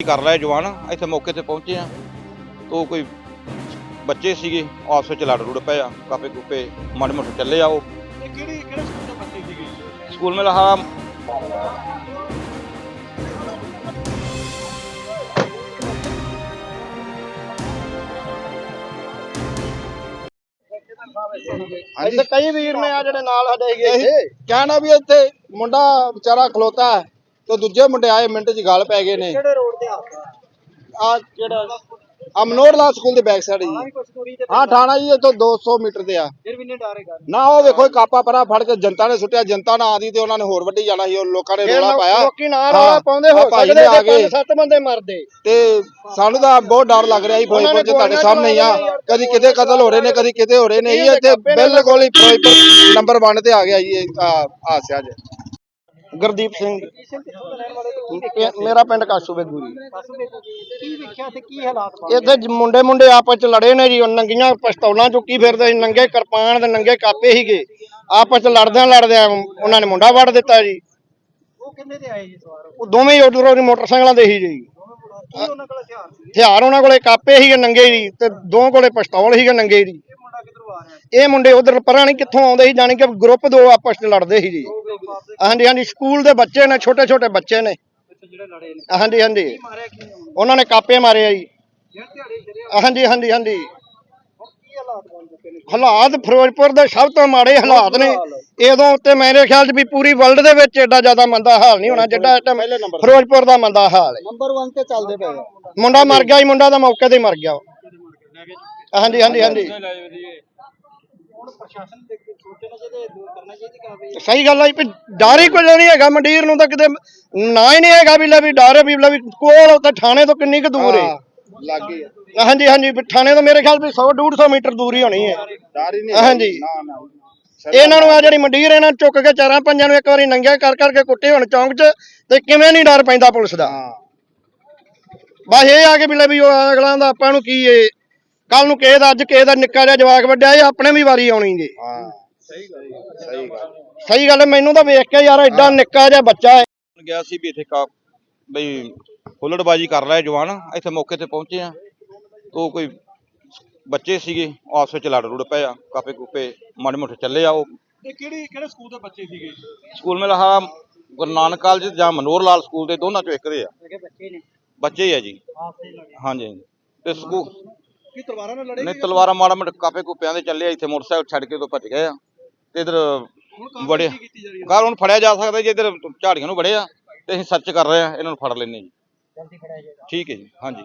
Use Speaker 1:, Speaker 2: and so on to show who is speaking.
Speaker 1: ਕਰ ਰਿਹਾ ਜਵਾਨ? ਇੱਥੇ ਮੌਕੇ ਤੇ ਪਹੁੰਚੇ ਆ। ਤੋ ਕੋਈ ਬੱਚੇ ਸੀਗੇ ਆਪਸ ਵਿੱਚ ਲੜ ਰੁੜ ਪਏ ਆ ਕਾਪੇ ਕੁਪੇ ਮਾੜੇ ਮੋਟੇ ਚੱਲੇ ਆ ਉਹ।
Speaker 2: ਇਹ ਕਿਹੜੀ ਕਿਹੜੇ ਸਕੂਲ ਦੇ ਬੱਚੇ ਸੀਗੇ?
Speaker 1: ਸਕੂਲ ਮੇਂ ਲਹਾ
Speaker 3: ਇੱਥੇ ਕਈ ਵੀਰ ਨੇ ਆ ਜਿਹੜੇ ਨਾਲ ਸਾਡੇ ਹੈਗੇ ਇੱਥੇ ਕਹਿਣਾ ਵੀ ਇੱਥੇ ਮੁੰਡਾ ਵਿਚਾਰਾ ਖਲੋਤਾ ਹੈ। ਤੇ ਦੂਜੇ ਮੁੰਡੇ ਆਏ ਮਿੰਟ 'ਚ ਗਾਲ ਪੈ ਗਏ ਨੇ।
Speaker 2: ਕਿਹੜੇ ਰੋਡ ਤੇ
Speaker 3: ਆ? ਜਿਹੜਾ ਆ ਲਾਲ ਸਕੂਲ ਦੇ ਬੈਕ ਸਾਈਡ ਜੀ। ਹਾਂ ਠਾਣਾ ਜੀ ਇੱਥੋਂ 200 ਮੀਟਰ ਤੇ ਆ।
Speaker 2: ਫਿਰ ਵੀ ਨਹੀਂ ਡਰੇਗਾ
Speaker 3: ਨਾ ਉਹ ਵੇਖੋ ਇਹ ਕਾਪਾ ਪਰਾ ਫੜ ਕੇ ਜਨਤਾ ਨੇ ਸੁੱਟਿਆ ਜਨਤਾ ਨਾ ਆਦੀ ਤੇ ਉਹਨਾਂ ਨੇ ਹੋਰ ਵੱਡੀ ਜਾਣਾ ਸੀ ਉਹ ਲੋਕਾਂ ਨੇ ਰੋਲਾ ਪਾਇਆ।
Speaker 2: ਲੋਕੀ ਰੌਲਾ ਪਾਉਂਦੇ ਹੋ ਸਕਦੇ
Speaker 3: ਨੇ
Speaker 2: ਤੇ
Speaker 3: ਗਏ।
Speaker 2: ਪੰਜ ਸੱਤ ਬੰਦੇ ਮਰਦੇ।
Speaker 3: ਤੇ ਸਾਨੂੰ ਤਾਂ ਬਹੁਤ ਡਰ ਲੱਗ ਰਿਹਾ ਸੀ ਫਿਰੋਜ਼ਪੁਰ 'ਚ ਤੁਹਾਡੇ ਸਾਹਮਣੇ ਆ। ਕਦੀ ਕਿਤੇ ਕਤਲ ਹੋ ਰਹੇ ਨੇ ਕਦੀ ਕਿਤੇ ਹੋ ਰਹੇ ਨੇ। ਇਹ ਇੱਥੇ ਬਿਲਕੁਲ ਹੀ ਨੰਬਰ 1 ਤੇ ਆ ਗਿਆ ਜੀ ਹਾਸਿਆ 'ਚ। ਗੁਰਦੀਪ ਸਿੰਘ ਮੇਰਾ ਪਿੰਡ ਕਾਸੂ ਬੇਗੂਰੀ
Speaker 2: ਕੀ ਵੇਖਿਆ ਤੇ ਕੀ ਹਾਲਾਤ ਬਣ
Speaker 3: ਇੱਥੇ ਮੁੰਡੇ ਮੁੰਡੇ ਆਪਸ ਚ ਲੜੇ ਨੇ ਜੀ ਨੰਗੀਆਂ ਪਿਸਤੌਲਾਂ ਚੁੱਕੀ ਫਿਰਦੇ ਸੀ ਨੰਗੇ ਕਿਰਪਾਨ ਤੇ ਨੰਗੇ ਕਾਪੇ ਸੀਗੇ। ਆਪਸ ਚ ਲੜਦਿਆਂ ਲੜਦਿਆਂ ਉਹਨਾਂ ਨੇ ਮੁੰਡਾ ਵੜ ਦਿੱਤਾ ਜੀ।
Speaker 2: ਉਹ ਕਿੰਨੇ ਤੇ ਆਏ ਜੀ ਸਵਾਰ?
Speaker 3: ਉਹ ਦੋਵੇਂ ਹੀ ਉਧਰੋਂ ਦੀ ਮੋਟਰਸਾਈਕਲਾਂ ਦੇ ਸੀ ਜੀ।
Speaker 2: ਕੀ ਉਹਨਾਂ ਕੋਲ ਹਥਿਆਰ ਸੀ?
Speaker 3: ਹਥਿਆਰ ਉਹਨਾਂ ਕੋਲੇ ਕਾਪੇ ਸੀਗੇ ਨੰਗੇ ਜੀ ਤੇ ਦੋ ਕੋਲੇ ਪਿਸਤੌਲ ਸੀਗੇ ਨੰਗੇ ਜੀ।
Speaker 2: ਇਹ ਮੁੰਡਾ
Speaker 3: ਉਧਰ ਪਰਾਂ ਨਹੀਂ ਕਿੱਥੋਂ ਆਉਂਦੇ ਸੀ ਜਾਣੀ ਕਿ ਗਰੁੱਪ ਦੋ ਆਪਸ ਚ ਲੜਦੇ ਸੀ ਜੀ। ਹਾਂਜੀ ਹਾਂਜੀ ਸਕੂਲ ਦੇ ਬੱਚੇ ਨੇ ਛੋਟੇ ਛੋਟੇ ਬੱਚੇ ਨੇ। ਹਾਂਜੀ ਹਾਂਜੀ। ਉਹਨਾਂ ਨੇ ਕਾਪੇ ਮਾਰੇ ਆ ਜੀ। ਹਾਂਜੀ ਹਾਂਜੀ ਹਾਂਜੀ।
Speaker 2: ਹਾਲਾਤ
Speaker 3: ਫਿਰੋਜ਼ਪੁਰ ਦੇ ਸਭ ਤੋਂ ਮਾੜੇ ਹਾਲਾਤ ਨੇ। ਇਦੋਂ ਉੱਤੇ ਮੇਰੇ ਖਿਆਲ 'ਚ ਵੀ ਪੂਰੀ ਵਰਲਡ ਦੇ ਵਿੱਚ ਐਡਾ ਜ਼ਿਆਦਾ ਮੰਦਾ ਹਾਲ ਨਹੀਂ ਹੋਣਾ ਜਿੱਡਾ ਇਸ ਫਿਰੋਜ਼ਪੁਰ ਦਾ ਮੰਦਾ ਹਾਲ ਹੈ।
Speaker 2: ਨੰਬਰ 1 ਤੇ ਚੱਲਦੇ ਪਏ।
Speaker 3: ਮੁੰਡਾ ਮਰ ਗਿਆ ਜੀ ਮੁੰਡਾ ਦਾ ਮੌਕੇ ਤੇ ਹੀ ਮਰ ਗਿਆ। ਹਾਂਜੀ ਹਾਂਜੀ ਹਾਂਜੀ।
Speaker 2: ਹੁਣ ਪ੍ਰਸ਼ਾਸਨ ਦੇ ਸੋਚਣਾ ਚਾਹੀਦਾ ਇਹ ਦੂਰ ਕਰਨਾ ਚਾਹੀਦੀ ਕਾਰਵਾਈ
Speaker 3: ਸਹੀ ਗੱਲ ਹੈ ਵੀ ਡਰ ਹੀ ਕੋਈ ਨਹੀਂ ਹੈਗਾ ਮੰਡੀਰ ਨੂੰ ਤਾਂ ਕਿਤੇ ਨਾ ਹੀ ਨਹੀਂ ਹੈਗਾ ਵੀ ਲੈ ਵੀ ਡਰ ਹੈ ਵੀ ਲੈ ਵੀ ਕੋਲ ਉੱਤੇ ਥਾਣੇ ਤੋਂ ਕਿੰਨੀ ਕੁ ਦੂਰ ਹੈ
Speaker 1: ਲੱਗੇ
Speaker 3: ਹਾਂਜੀ ਹਾਂਜੀ ਵੀ ਥਾਣੇ ਤੋਂ ਮੇਰੇ ਖਿਆਲ ਵੀ 100 150 ਮੀਟਰ ਦੂਰ ਹੀ ਹੋਣੀ ਹੈ
Speaker 1: ਡਰ ਹੀ
Speaker 3: ਹਾਂਜੀ।
Speaker 1: ਨਾ ਨਾ
Speaker 3: ਇਹਨਾਂ ਨੂੰ ਆ। ਜਿਹੜੀ ਮੰਡੀਰ ਇਹਨਾਂ ਨੂੰ ਚੁੱਕ ਕੇ ਚਾਰਾਂ ਪੰਜਾਂ ਨੂੰ ਇੱਕ ਵਾਰੀ ਨੰਗਿਆ ਕਰ ਕਰਕੇ ਕੁੱਟੇ ਹੁਣ ਚੌਂਕ 'ਚ ਤੇ ਕਿਵੇਂ ਨਹੀਂ ਡਰ ਪੈਂਦਾ ਪੁਲਿਸ ਦਾ। ਬਸ ਇਹ ਆ ਕੇ ਵੀ ਲੈ ਵੀ ਉਹ ਅਗਲਾਂ ਦਾ ਆਪਾਂ ਨੂੰ ਕੀ ਏ ਕੱਲ ਨੂੰ ਕਿਸੇ ਦਾ ਅੱਜ ਕਿਸੇ ਦਾ ਨਿੱਕਾ ਜਿਹਾ ਜਵਾਕ ਵੱਡਿਆ ਇਹ ਆਪਣੇ ਵੀ ਵਾਰੀ ਆਉਣੀ ਜੇ।
Speaker 1: ਹਾਂ। ਸਹੀ ਗੱਲ ਸਹੀ ਗੱਲ
Speaker 3: ਸਹੀ ਗੱਲ ਹੈ ਮੈਨੂੰ ਤਾਂ ਵੇਖ ਕੇ ਯਾਰ ਐਡਾ ਨਿੱਕਾ ਜਿਹਾ ਬੱਚਾ ਹੈ।
Speaker 1: ਗਿਆ ਸੀ ਵੀ ਇੱਥੇ ਕਾ ਬਈ ਹੁੱਲੜਬਾਜੀ ਕਰ ਰਿਹਾ ਜਵਾਨ ਇੱਥੇ ਮੌਕੇ ਤੇ ਪਹੁੰਚੇ ਆ। ਤੋ ਕੋਈ ਬੱਚੇ ਸੀਗੇ ਆਪਸ ਵਿੱਚ ਲੜ ਰੁੜ ਪਏ ਆ ਕਾਪੇ ਕੁਪੇ ਮਾੜੇ ਮੋਟੇ ਚੱਲੇ ਆ ਉਹ।
Speaker 2: ਇਹ ਕਿਹੜੀ ਕਿਹੜੇ ਸਕੂਲ ਦੇ ਬੱਚੇ ਸੀਗੇ?
Speaker 1: ਸਕੂਲ ਮੇਂ ਲਹਾ ਗੁਰੂ ਨਾਨਕ ਕਾਲਜ ਜਾਂ ਮਨੋਰ ਲਾਲ ਸਕੂਲ ਦੇ ਦੋਨਾਂ ਚੋਂ ਇੱਕ ਦੇ ਆ।
Speaker 2: ਬੱਚੇ ਨੇ।
Speaker 1: ਬੱਚੇ ਹੀ ਆ ਜੀ।
Speaker 2: ਲੜੇ
Speaker 1: ਹਾਂਜੀ। ਤੇ ਸਕੂਲ
Speaker 2: ਕੀ ਤਲਵਾਰਾਂ ਨਾਲ ਲੜੇ
Speaker 1: ਨੇ ਤਲਵਾਰਾਂ ਮਾੜਾ ਮੋਟੇ ਕਾਪੇ ਕੁਪਿਆਂ ਦੇ ਚੱਲੇ ਆ ਇੱਥੇ ਮੋਟਰਸਾਈਕਲ ਛੱਡ ਕੇ ਤੋਂ ਭੱਜ ਗਏ ਆ। ਤੇ ਇਧਰ
Speaker 2: ਕੀ ਕੀਤੀ ਜਾ ਰਹੀ ਹੈ?
Speaker 1: ਕੱਲ ਹੁਣ ਫੜਿਆ ਜਾ ਸਕਦਾ ਜੇ ਇਧਰ ਝਾੜੀਆਂ ਨੂੰ ਵੜੇ ਆ ਤੇ ਅਸੀਂ ਸਰਚ ਕਰ ਰਹੇ ਆ ਇਹਨਾਂ ਨੂੰ ਫੜ ਲੈਣੇ ਜੀ।
Speaker 2: ਜਲਦੀ ਫੜਿਆ ਜਾਏਗਾ।
Speaker 1: ਠੀਕ ਹੈ ਜੀ ਹਾਂਜੀ।